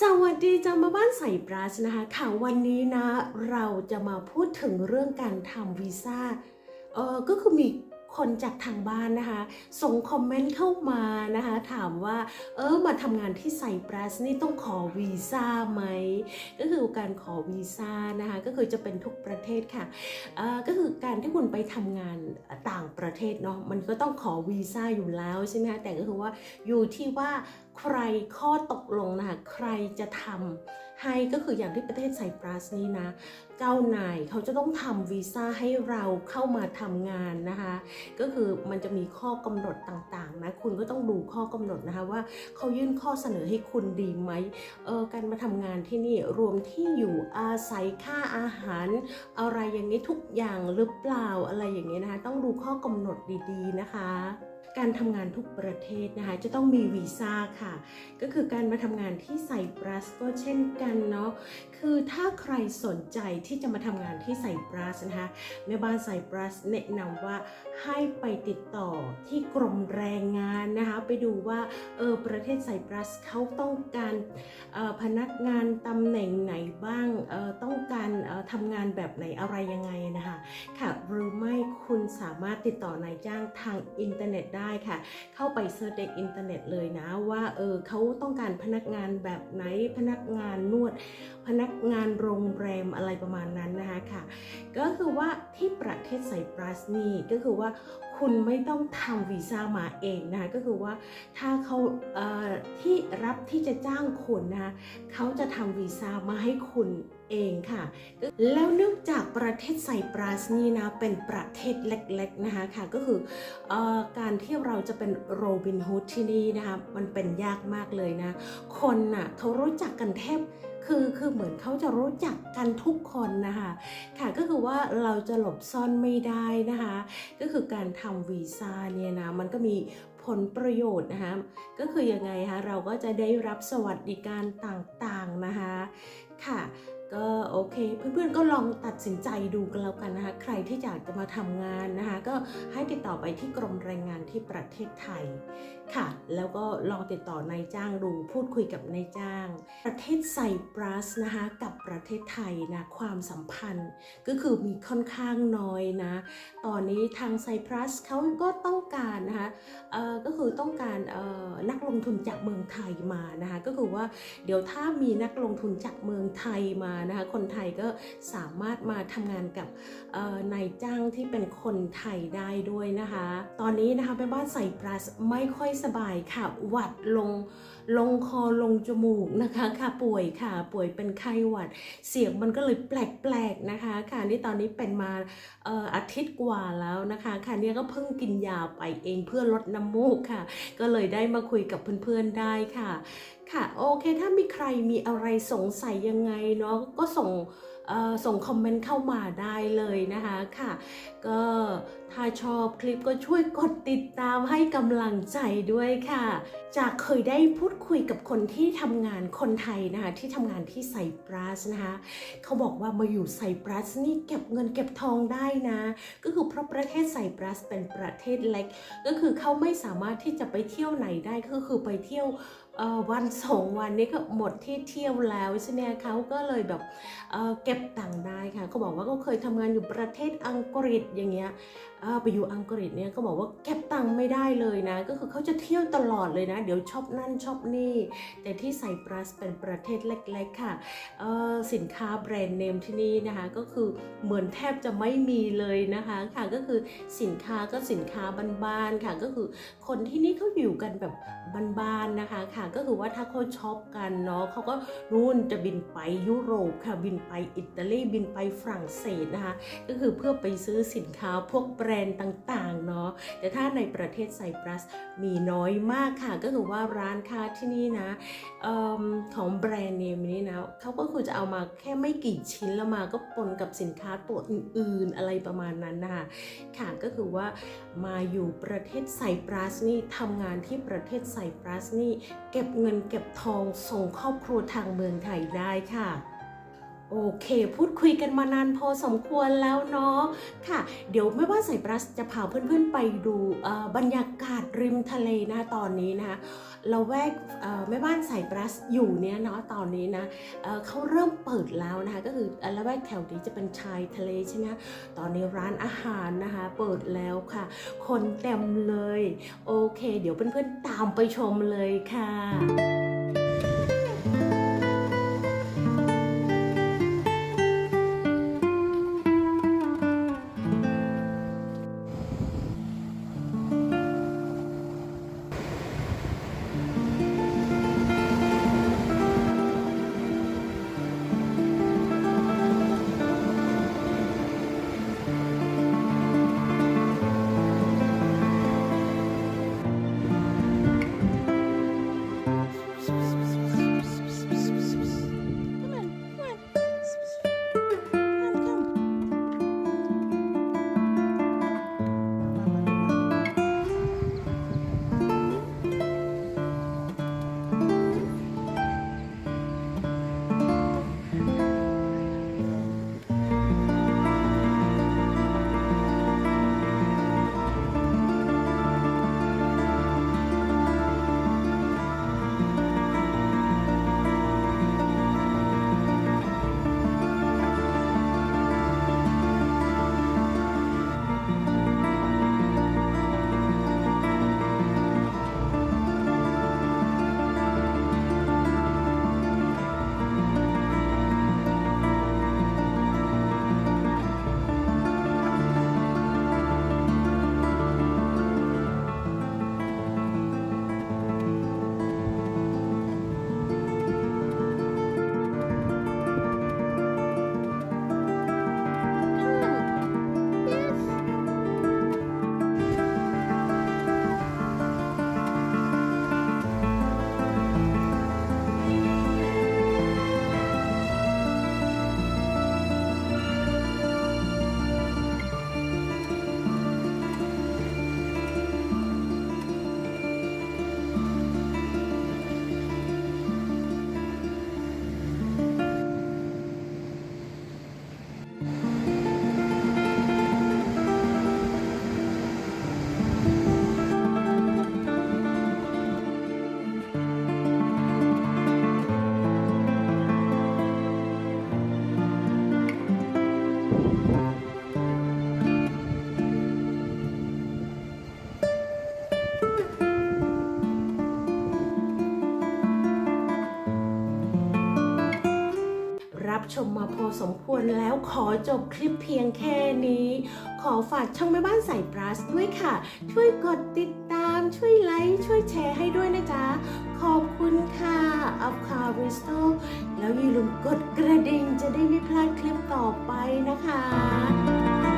สวัสดีจ้ามาบ้านใส่บรัสนะคะค่ะวันนี้นะเราจะมาพูดถึงเรื่องการทำวีซ่าเออก็คือมี คนจากทางบ้านนะคะส่งคอมเมนต์เข้ามานะคะถามว่าเออมาทำงานที่ไซปรัสนี่ต้องขอวีซ่าไหมก็คือการขอวีซ่านะคะก็คือจะเป็นทุกประเทศค่ะเออก็คือการที่คุณไปทำงานต่างประเทศเนาะมันก็ต้องขอวีซ่าอยู่แล้วใช่ไหมคะแต่ก็คือว่าอยู่ที่ว่าใครข้อตกลงนะคะใครจะทำ ให้ก็คืออย่างที่ประเทศไซปรัสนี่นะ เจ้านายเขาจะต้องทำวีซ่าให้เราเข้ามาทำงานนะคะ ก็คือมันจะมีข้อกำหนดต่างๆนะคุณก็ต้องดูข้อกำหนดนะคะว่าเขายื่นข้อเสนอให้คุณดีไหมเออการมาทำงานที่นี่รวมที่อยู่อาศัยค่าอาหาร อะไรอย่างนี้ทุกอย่างหรือเปล่าอะไรอย่างเงี้นะคะ ต้องดูข้อกำหนดดีๆนะคะ การทำงานทุกประเทศนะคะ จะต้องมีวีซ่าค่ะ ก็คือการมาทำงานที่ไซปรัสก็เช่นกันเนาะคือถ้าใครสนใจที่จะมาทำงานที่ไซปรัสนะคะแม่บ้านไซปรัสแนะนำว่าให้ไปติดต่อที่กรมแรงงานนะคะไปดูว่าเออประเทศไซปรัสเขาต้องการออพนักงานตำแหน่งไหนบ้างเออต้องการออทำงานแบบไหนอะไรยังไงนะคะค่ะหรือไม่คุณสามารถติดต่อนายจ้างทางอินเทอร์เน็ตได้ค่ะ เข้าไปเซิร์ชในอินเทอร์เน็ตเลยนะว่าเออเขาต้องการพนักงานแบบไหนพนักงานนวด พนักงานโรงแรมอะไรประมาณนั้นนะคะค่ะ ก็คือว่าที่ประเทศไซปรัสนี่ก็คือว่าคุณไม่ต้องทำวีซ่ามาเองนะคะก็คือว่าถ้าเขาเที่รับที่จะจ้างคุณนะคะเขาจะทำวีซ่ามาให้คุณเองค่ะ แล้วเนื่องจากประเทศไซปรัสนี่นะเป็นประเทศเล็กๆนะคะค่ะก็คือออการที่เราจะเป็นโรบินฮูดที่นี่นะคะมันเป็นยากมากเลยนะ คนน่ะเขารู้จักกันแทบ คือคือเหมือนเขาจะรู้จักกันทุกคนนะคะค่ะก็คือว่าเราจะหลบซ่อนไม่ได้นะคะ ก็คือการทำวีซ่าเนี่ยนะมันก็มีผลประโยชน์นะคะก็คือยังไงคะเราก็จะได้รับสวัสดิการต่างๆนะคะค่ะ ก็โอเค เพื่อนๆก็ลองตัดสินใจดูกันแล้วกันนะคะ ใครที่อยากจะมาทำงานนะคะ ก็ให้ติดต่อไปที่กรมแรงงานที่ประเทศไทยค่ะ แล้วก็ลองติดต่อนายจ้างดูพูดคุยกับนายจ้าง ประเทศไซปรัสนะคะกับประเทศไทยนะความสัมพันธ์ ก็คือมีค่อนข้างน้อยนะ ตอนนี้ทางไซปรัสเขาก็ต้องการนะคะเออก็คือต้องการเออนักลงทุนจากเมืองไทยมานะคะก็คือว่าเดี๋ยวถ้ามีนักลงทุนจากเมืองไทยมานะคะคนไทยก็สามารถมาทำงานกับนายจ้างที่เป็นคนไทยได้ด้วยนะคะ ตอนนี้นะคะแม่บ้านไซปลัสไม่ค่อยสบายค่ะหวัดลง ลงคอลงจมูกนะคะค่ะป่วยค่ะป่วยเป็นไข้หวัด เสียงมันก็เลยแปลกๆนะคะค่ะนี่ตอนนี้เป็นมาอออาทิตย์กว่าแล้วนะคะค่ะเนี่ยก็เพิ่งกินยาไปเองเพื่อลดน้ำมูกค่ะ ก็เลยได้มาคุยกับเพื่อนๆได้ค่ะ ค่ะโอเคถ้ามีใครมีอะไรสงสัยยังไงเนาะก็ส่ง ส่งคอมเมนต์เข้ามาได้เลยนะคะค่ะ ก็ถ้าชอบคลิปก็ช่วยกดติดตามให้กำลังใจด้วยค่ะ จากเคยได้พูดคุยกับคนที่ทำงานคนไทยนะคะที่ทำงานที่ไซปรัสนะคะเขาบอกว่ามาอยู่ไซปรัสนี่เก็บเงินเก็บทองได้นะ ก็คือเพราะประเทศไซปรัสเป็นประเทศเล็ก ก็คือเขาไม่สามารถที่จะไปเที่ยวไหนได้ก็คือไปเที่ยว วันสองวันนี้ก็หมดที่เที่ยวแล้วใช่ไหมเขาก็เลยแบบเเก็บตังค์ได้ค่ะเขาบอกว่าเขาเคยทำงานอยู่ประเทศอังกฤษอย่างเงี้ยไปอยู่อังกฤษเนี่ยก็บอกว่าเก็บตังค์ไม่ได้เลยนะ ก็คือเขาจะเที่ยวตลอดเลยนะ เดี๋ยวชอปนั่นชอปนี่ แต่ที่ไซปรัสเป็นประเทศเล็กๆค่ะสินค้าแบรนด์เนมที่นี่นะคะ ก็คือเหมือนแทบจะไม่มีเลยนะคะค่ะก็คือสินค้าก็สินค้าบ้านๆค่ะ ก็คือคนที่นี่เขาอยู่กันแบบบ้านๆนะคะค่ะก็คือว่าถ้าเขาช็อปกันเนาะเขาก็นู่นจะบินไปยุโรปค่ะบินไปอิตาลีบินไปฝรั่งเศสนะคะก็คือเพื่อไปซื้อสินค้าพวกแบรรนด์ต่างๆเนาะแต่ถ้าในประเทศไซปรัสมีน้อยมากค่ะ ก็คือว่าร้านค้าที่นี่นะเอของแบรนด์เนมนี้นะเขาก็คือจะเอามาแค่ไม่กี่ชิ้นแล้วมาก็ปนกับสินค้าตัวอื่นๆอะไรประมาณนั้นนะคะค่ะก็คือว่ามาอยู่ประเทศไซปรัสนี่ทำงานที่ประเทศไซปรัสนี่เก็บเงินเก็บทองส่งครอบครัวทางเมืองไทยได้ค่ะ โอเค พูดคุยกันมานานพอสมควรแล้วเนาะค่ะ เดี๋ยวไม่ว่าใส่ปลัสจะพาเพื่อนๆไปดูบรรยากาศริมทะเลนะตอนนี้นะคะเราแวกแม่บ้านใส่ปลัสอยู่เนี่ยเนาะตอนนี้นะเเขาเริ่มเปิดแล้วนะคะก็คือละแวกแถวนี้จะเป็นชายทะเลใช่ไหมตอนนี้ร้านอาหารนะคะ เปิดแล้วค่ะ คนเต็มเลย โอเค เดี๋ยวเพื่อนๆตามไปชมเลยค่ะ รับชมมาพอสมควรแล้วขอจบคลิปเพียงแค่นี้ ขอฝากช่องแม่บ้านใส่ปลัสด้วยค่ะ ช่วยกดติดตาม ช่วยไลค์ ช่วยแชร์ให้ด้วยนะจ๊ะ ขอบคุณค่ะอัพคาริสโตแล้วอย่าลืมกดกระดิ่งจะได้ไม่พลาดคลิปต่อไปนะคะ